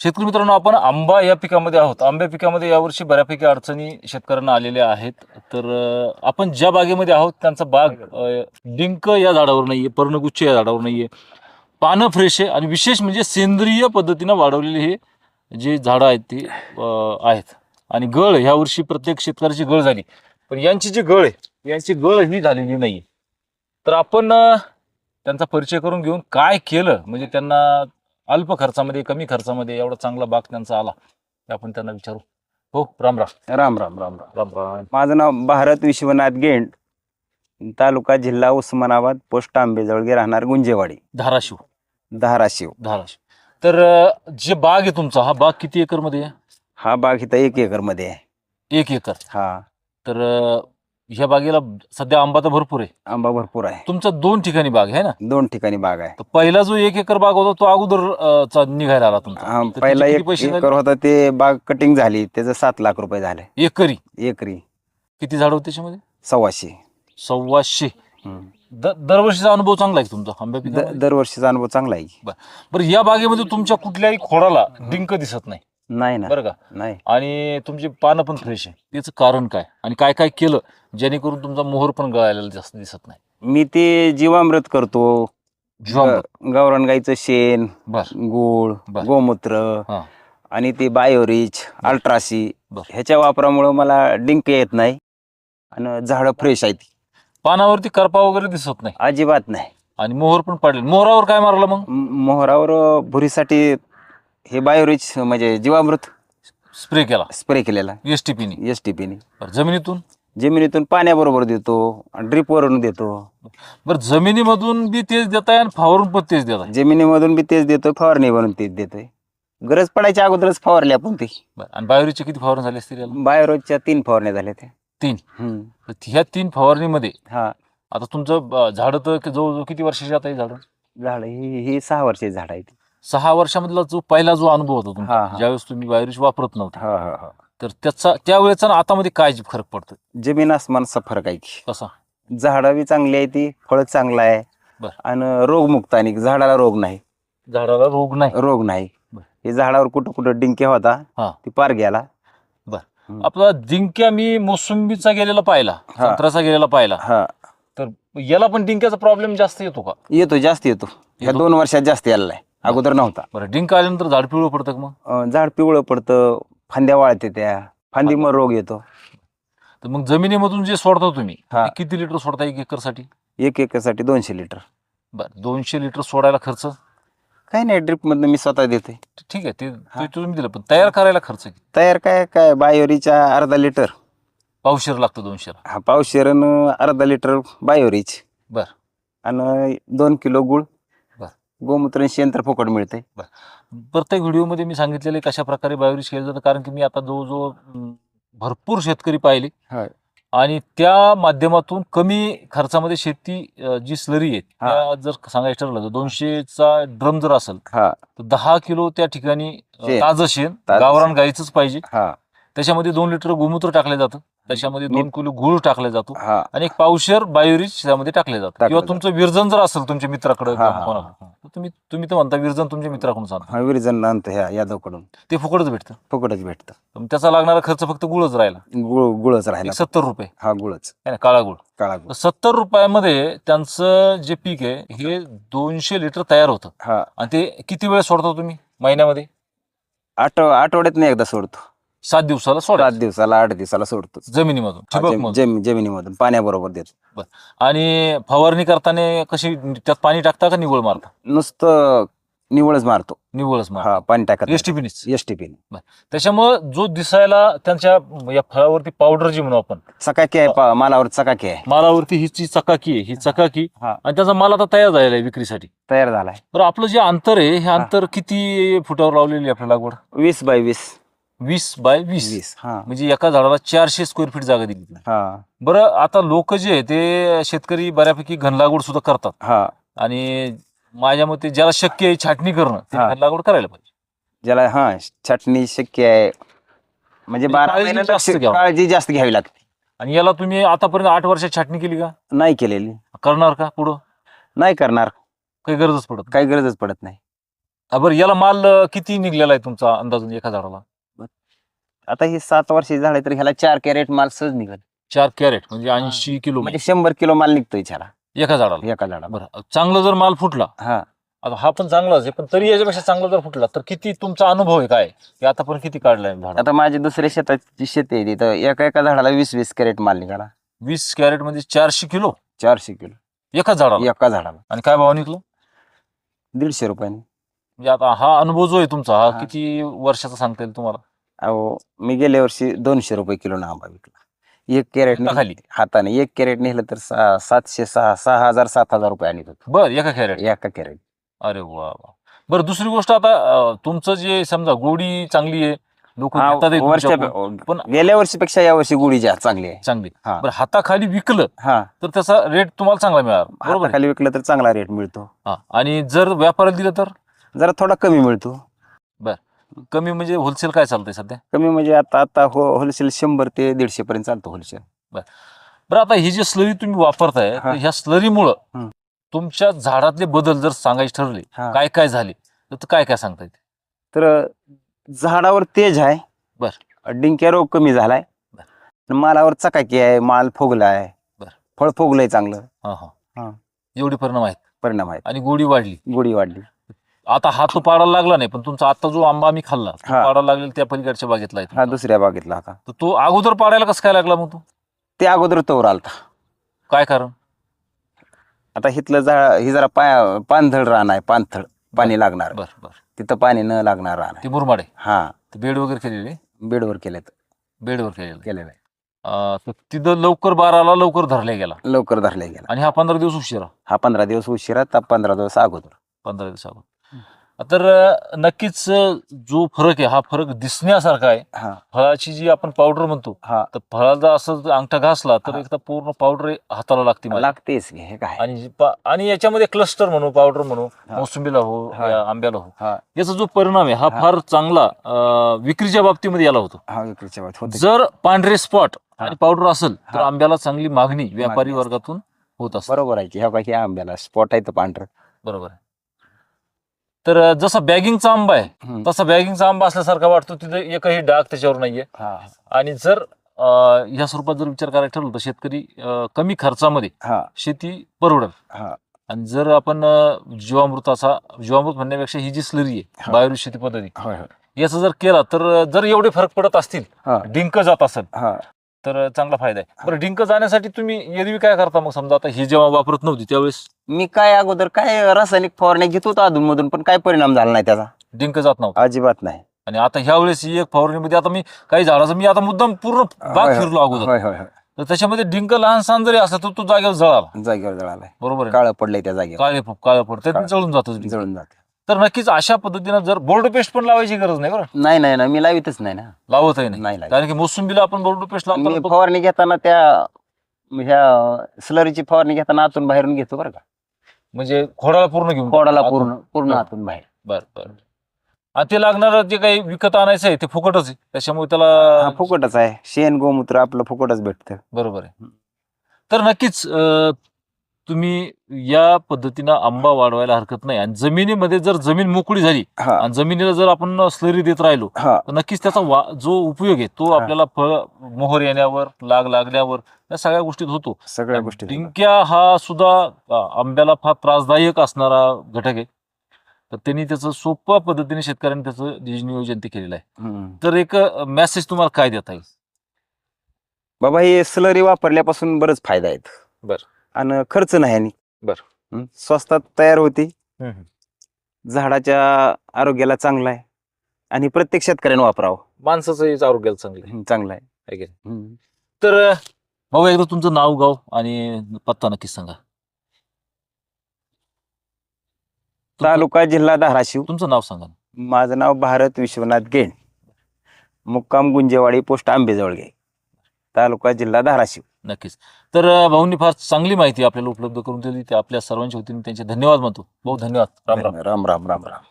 शेतकरी मित्रांनो आपण आंबा या पिकामध्ये आहोत. आंब्या पिकामध्ये यावर्षी बऱ्यापैकी अडचणी शेतकऱ्यांना आलेल्या आहेत. तर आपण ज्या बागेमध्ये आहोत त्यांचा बाग डिंक या झाडावर नाहीये पर्णगुच्छ या झाडावर नाहीये. पानं फ्रेश आहे आणि विशेष म्हणजे सेंद्रिय पद्धतीनं वाढवलेले हे जे झाडं आहेत ते आहेत. आणि गळ ह्या वर्षी प्रत्येक शेतकऱ्याची गळ झाली. पण यांची जी गळ आहे यांची गळ ही झालेली नाही तर आपण त्यांचा परिचय करून घेऊन काय केलं? म्हणजे त्यांना अल्प खर्चामध्ये कमी खर्चामध्ये एवढा चांगला बाग त्यांचा आला. आपण त्यांना विचारू. हो राम राम. राम राम राम राम. राम राम. माझं नाव भारत विश्वनाथ गेंड. तालुका जिल्हा उस्मानाबाद पोस्ट आंबेजवळगे राहणार गुंजेवाडी. धाराशिव. धाराशिव. धाराशिव. तर अं, जे बाग आहे तुमचा हा बाग किती एकरमध्ये आहे? हा बाग इथं एक एकरमध्ये आहे. एक एकर. हा. तर अं, ह्या बागेला सध्या आंबा तर भरपूर आहे. आंबा भरपूर आहे. तुमचा दोन ठिकाणी बाग आहे ना? दोन ठिकाणी बाग आहे. तर पहिला जो एक एकर बाग होता तो अगोदर अं, चा निघायला आला तुमचा. हा, तर पहिला त्याचे एक किती पैसे झाले? एकर होता ते बाग कटिंग झाली त्याचं सात लाख रुपये झाले. एकरी? एकरी. किती झाड होते त्याच्यामध्ये? सव्वाशे. सव्वाशे. हम्म. द- दरवर्षीचा अनुभव चांगला आहे का तुमचा? आंब्या द- पिकामध्ये? दरवर्षीचा अनुभव चांगला आहे. बरं या बागेमध्ये तुमच्या कुठल्याही खोडाला डिंक दिसत नाही. नाही ना. बरं का? नाही. आणि तुमची पानं पण फ्रेश आहे. त्याचं कारण काय? आणि काय काय केलं जेणेकरून तुमचा मोहर पण गळायला जास्त दिसत नाही? मी ते जीवामृत करतो. जीवामृत. ग- गावरान गाईचं शेण बर. गूळ बर. गोमूत्र हा. आणि ते बायोरिच अल्ट्रासी बर. ह्याच्या वापरामुळे मला डिंक येत नाही आणि झाडं फ्रेश आहेत. पानावरती करपा वगैरे दिसत नाही? अजिबात नाही. आणि मोहर पण पडले. मोहरावर काय मारलं मग? म- मोहरावर भुरीसाठी हे बायोरिच म्हणजे जीवामृत स्प्रे केला. स्प्रे केलेला. एस टी पीने एस टी पीने जमिनीतून? जमिनीतून पाण्याबरोबर देतो ड्रिप वरून देतो. बरं जमिनीमधून बी तेच देताय आणि फावरून पण तेच देताय. जमिनीमधून बी तेच देतो फवारणी बनून तेच देतोय. गरज पडायच्या अगोदरच फवारली आपण ती. बरं आणि बायोरीचे किती फवारणी झाले असतील याला? बायोरोजच्या तीन फवारण्या झाल्या त्या. तीन? हम्म. तर ह्या तीन फवारणीमध्ये हा. आता तुमचं अं, झाडं तर जवळजवळ किती वर्षाची आता झाडं? झाड ही ही सहा वर्षाची झाड आहे ती. सहा वर्षामधला जो पहिला जो अनुभव होता हा, तुमचा हा. ज्यावेळेस तुम्ही बायोरिच वापरत नव्हता हा हा हा. तर त्याचा त्यावेळेचा आणि आतामध्ये काय फरक पडतो जमीन आसमानचा फरक आहे की. कसा? झाडं बी चांगली आहे ती फळ चांगलं आहे. बर. आणि रोगमुक्त आणि झाडाला रोग नाही. झाडाला रोग नाही? रोग नाही. बर. हे झाडावर कुठं कुठं डिंके होता हा. ती पार गेला. आपला डिंक्या मी मोसंबीचा गेलेला पाहिला हा. संत्र्याचा गेलेला पाहिला. हा. तर याला पण डिंक्याचा प्रॉब्लेम जास्त येतो का? येतो जास्त येतो. ह्या येतो? दोन वर्षात जास्त यायला आहे अगोदर नव्हता. बरं डिंक आल्यानंतर झाड पिवळं पडतं का मग? अं, झाड पिवळं पडतं फांद्या वाळते त्या फांदी मग रोग येतो. तर मग जमिनीमधून जे सोडता तुम्ही हा. ते किती लिटर सोडता एक एकरसाठी? एक एकरसाठी दोनशे लिटर. बरं दोनशे लिटर सोडायला खर्च? काही नाही ड्रिप मधनं मी स्वतः देते ठीक आहे ते ते तुम्ही दिलं पण तयार करायला खर्च किती? तयार काय काय बायोरीच्या अर्धा लिटर. पावशेर लागतं दोनशेला. हा पावशेर अर्धा लिटर बायोरीच. बर. आणि दोन किलो गुळ. गोमूत्र आणि शेण तर फुकट मिळते प्रत्येक व्हिडिओमध्ये मी सांगितलेलं कशा प्रकारे बायोरिश केलं जातं कारण की मी आता जवळजवळ अं, भरपूर शेतकरी पाहिले. होय. आणि त्या माध्यमातून कमी खर्चामध्ये शेती अं, जी स्लरी आहे हा. त्या जर सांगायचं ठरलं तर दोनशेचा ड्रम जर असेल हा. तर दहा किलो त्या ठिकाणी अं, शेण. ताजं शेण ताजं गावरान गाईचंच पाहिजे. हा. त्याच्यामध्ये दोन लिटर गोमूत्र टाकलं जातं. त्याच्यामध्ये दोन किलो गुळ टाकला जातो हा. आणि एक पावशर बायोरिच त्यामध्ये टाकले जातं टाकलं किंवा. तुमचं विरजन जर असेल तुमच्या मित्राकडे हा, हा, कोणाकडे तर तुम्ही तुम्ही तर म्हणता विरजन तुमच्या मित्राकडून सांगा हा विरजन आणतो ह्या यादवकडून. ते फुकटच भेटतं. फुकटच भेटतं. त्याचा लागणारा खर्च फक्त गुळच राहिला. गुळ गुळच राहिला. सत्तर रुपये. हा गुळच. है ना काळा गुळ. काळा तर गुळ सत्तर रुपयामध्ये त्यांचं जे पीक आहे हे दोनशे लिटर तयार होतं. हा. आणि ते किती वेळ सोडता तुम्ही? महिन्यामध्ये? आठ आठवड्यात नाही एकदा सोडतो. सात दिवसाला सोडा सात दिवसाला आठ दिवसाला सोडतो जमिनीमधून. जम- जमिनीमधून पाण्याबरोबर देतो. आणि फवारणी करताना कशी त्यात पाणी टाकता का निवळ मारता? नुसतं निवळच मारतो. निवळच मारता. हा पाणी टाकत एस टी पीनीच एस टी पी त्याच्यामुळं जो दिसायला त्यांच्या या फळावरती पावडर जी म्हणू आपण. चकाकी आहे पा- मालावर चकाकी आहे. मालावरती ही जी चकाकी आहे. ही चकाकी. हा. आणि त्याचा माल आता तयार झालेला आहे विक्रीसाठी. तयार झालाय. बरं आपलं जे अंतर आहे हे अंतर किती फुटावर लावलेली आहे आपल्या लागवड? वीस बाय वीस. वीस बाय वीस. वीस हा. म्हणजे एका झाडाला चारशे स्क्वेअर फीट जागा दिली हा. बरं आता लोक जे आहे ते शेतकरी बऱ्यापैकी घन लागवड सुद्धा करतात. हा. आणि माझ्या मते ज्याला शक्य आहे छाटणी करणं ते हा. घन लागवड करायला पाहिजे. ज्याला हा छाटणी शक्य आहे. म्हणजे बारा काळजी जास्त घ्यावं. काळजी जास्त घ्यावी लागते. आणि याला तुम्ही आतापर्यंत आठ वर्षात छाटणी केली का? नाही केलेली. करणार का पुढं? नाही करणार. काही गरजच पडत नाही. काही गरजच पडत नाही. हा, बरं याला माल अं, किती निघलेला आहे तुमचा अंदाजून एका झाडाला? आता ही सात वर्षी झाड आहे तर ह्याला चार कॅरेट माल सहज निघत चार कॅरेट म्हणजे ऐंशी किलो म्हणजे शंभर किलो माल निघतोय ह्याला एका झाडाला. एका झाडाला. बरं चांगलं जर माल फुटला हा. आता हा पण चांगलाच आहे पण तरी याच्यापेक्षा चांगला जर फुटला तर किती तुमचा अनुभव आहे काय? की आतापर्यंत किती काढलाय झाड? आता माझी दुसऱ्या शेताची शेती आहे तिथं एका एका झाडाला वीस वीस कॅरेट माल निघाला. वीस कॅरेट म्हणजे चारशे किलो? चारशे किलो. एका झाडाला? एका झाडाला. आणि काय भाव निघलो? दीडशे रुपयाने. म्हणजे आता हा अनुभव जो आहे तुमचा हा हा. किती वर्षाचा सांगता येईल तुम्हाला? अहो मी गेल्या वर्षी दोनशे रुपये किलो आंबा विकला. एक कॅरेट हाताखाली? हाताने. एक कॅरेट नेलं तर सहा- सातशे सहा सहा हजार सात हजार रुपये आणत होतो. बर एका कॅरेट? एका कॅरेट. अरे वा वा. बरं दुसरी गोष्ट आता अं, तुमचं जे समजा गोडी चांगली आहे लोक वर्षा पण- गेल्या वर्षीपेक्षा या वर्षी गुढी जास्त चांगली आहे. चांगली हा. बरं हाताखाली विकलं हा. तर त्याचा रेट तुम्हाला चांगला मिळाला बरोबर आहे? हाताखाली विकलं तर चांगला रेट मिळतो. हा. आणि जर व्यापाराला दिलं तर? जरा थोडा कमी मिळतो. कमी म्हणजे होलसेल काय चालतंय सध्या कमी म्हणजे आता आता हो होलसेल शंभर ते दीडशे पर्यंत चालतो होलसेल बरं आता ही जी स्लरी तुम्ही वापरताय हा. तर ह्या स्लरीमुळं हं. तुमच्या झाडातले बदल जर सांगायचे ठरले हा. काय काय झाले तर काय काय सांगता येते तर झाडावर तेज आहे बर. डिंक्या रोग कमी झालाय बर. मालावर चकाकी आहे माल फुगलाय बर. फळ फुगलंय चांगलं हा हा हा. एवढी परिणाम आहेत परिणाम आहेत आणि गोडी वाढली गुढी वाढली आता हा तो पाडायला लागला नाही पण तुमचा आता जो आंबा आम्ही खाल्ला तो हा. पाडायला लागलेला त्या पलीकडच्या बागेतला आहे हा तुमचा. दुसऱ्या बागेतला आता. तर तो अगोदर पाडायला कसं काय लागला मग तो? ते अगोदर तोवर आलता. काय कारण? आता हिथलं झाड ही जरा पाय पाणथळ रान आहे पाणथळ पाणी लागणार. बर बर. तिथं पाणी न लागणार रान आहे. ते मुरमाड? आहे हा. ते बेड वगैरे केलेले? बेडवर केलेत. बेडवर केलेलं. केलेलं आहे. अं, तर तिथं लवकर बाराला लवकर धरल्या गेला. लवकर धरले गेला. आणि हा पंधरा दिवस उशिरा? हा पंधरा दिवस उशिरा तर पंधरा दिवस अगोदर. पंधरा दिवसावर तर नक्कीच जो फरक आहे हा फरक दिसण्यासारखा आहे फळाची जी आपण पावडर म्हणतो हा तर फळाला असं अंगठा घासला तर. एकदा पूर्ण पावडर हाताला लागते. लागतेच हे काय आणि आणि याच्यामध्ये क्लस्टर म्हणू पावडर म्हणू. मोसंबीला हो आंब्याला हो हा याचा जो परिणाम आहे हा. फार चांगला विक्रीच्या बाबतीमध्ये याला होतो विक्रीच्या बाबतीत जर पांढरे स्पॉट. आणि पावडर असेल तर. आंब्याला चांगली मागणी व्यापारी. वर्गातून होत असते बरोबर आहे की ह्या बाकी आंब्याला स्पॉट आहे तर पांढरं बरोबर आहे तर जसा बॅगिंगचा आंबा आहे. तसा बॅगिंगचा आंबा असल्यासारखा वाटतो तिथे एकही डाग त्याच्यावर नाहीये. आणि जर ह्या स्वरूपात जर विचार करायला ठरलं तर शेतकरी कमी खर्चामध्ये हा. शेती परवडेल. हा. आणि जर आपण जीवामृताचा जीवामृत म्हणण्यापेक्षा ही जी स्लरी आहे. बायोरिज शेती पद्धती याचा जर केला तर जर एवढे फरक पडत असतील डिंक जात असेल तर चांगला फायदा आहे. बरं डिंक जाण्यासाठी तुम्ही एरवी काय करता मग? समजा आता ही जेव्हा वापरत नव्हती त्यावेळेस? मी काय अगोदर काय रासायनिक फवारण्या घेत होतो अधून मधून पण काय परिणाम झाला नाही त्याचा. डिंक जात नव्हता. अजिबात नाही. आणि आता ह्या वेळेस ही एक फवारणीमध्ये आता मी काही झाडाचं मी आता मुद्दाम पूर्ण बाग फिरलो अगोदर. होय होय होय. तर त्याच्यामध्ये डिंक लहान सहान जरी असला तर तो जागेवर जळाला. जागेवर जळालाय. बरोबर आहे. काळं पडलंय त्या जागेवर. काळे काळं पडतं काळं. जळून जातं. जळून जाते. तर नक्कीच अशा पद्धतीनं जर बोर्ड पेस्ट पण लावायची गरज नाही बरं. नाही नाही नाही मी लावितच नाही ना. लावतही नाही. नाही लावित. कारण की मोसंबीला आपण बोर्ड पेस्ट मी लावतो फवारणी घेताना त्या ह्या स्लरीची फवारणी घेताना आतून बाहेरून घेतो बरं का. म्हणजे खोडाला पूर्ण घेऊन कोडाला आतून. पूर्ण पूर्ण. आतून बाहेर. बर बर. आणि ते लागणार जे काही विकत आणायचं आहे ते फुकटच आहे. त्याच्यामुळे हा त्याला फुकटच आहे. शेण गोमूत्र आपलं फुकटच भेटतं. बरोबर आहे. तर नक्कीच अं, तुम्ही या पद्धतीनं आंबा वाढवायला हरकत नाही. आणि जमिनीमध्ये जर जमीन मोकळी झाली हा. आणि जमिनीला जर आपण स्लरी देत राहिलो हा. तर नक्कीच त्याचा वा जो उपयोग आहे तो. आपल्याला फळ मोहर येण्यावर लाग लागण्यावर या सगळ्या गोष्टीत होतो. सगळ्या गोष्टी डिंक्या हा सुद्धा अ, आंब्याला फार त्रासदायक असणारा घटक आहे. तर त्यांनी त्याचं सोप्या पद्धतीने शेतकऱ्यांनी त्याचं जे नियोजन ते केलेलं आहे. हम्म. तर एक मेसेज तुम्हाला काय देता येईल? बाबा हे स्लरी वापरल्यापासून बरंच फायदा आहेत. बर. आणि खर्च नाही आणि. बर. स्वस्तात तयार होती. झाडाच्या आरोग्याला चांगला आहे आणि प्रत्येक शेतकऱ्याने वापरावं. माणसाचं आरोग्याला चांगलं आहे. चांगलं आहे. है की नाही? हम्म. तर भाऊ एकदा तुमचं नाव गाव आणि पत्ता नक्कीच सांगा. तुमचं- तालुका जिल्हा धाराशिव. तुमचं नाव सांगा माझं नाव भारत विश्वनाथ गेंड मुक्काम गुंजेवाडी पोस्ट आंबेजवळगे. तालुका जिल्हा धाराशिव. नक्कीच. तर भाऊंनी फार चांगली माहिती आपल्याला उपलब्ध करून दिली. ते आपल्या सर्वांच्या वतीने त्यांचे धन्यवाद म्हणतो. भाऊ धन्यवाद. राम राम. राम राम राम राम.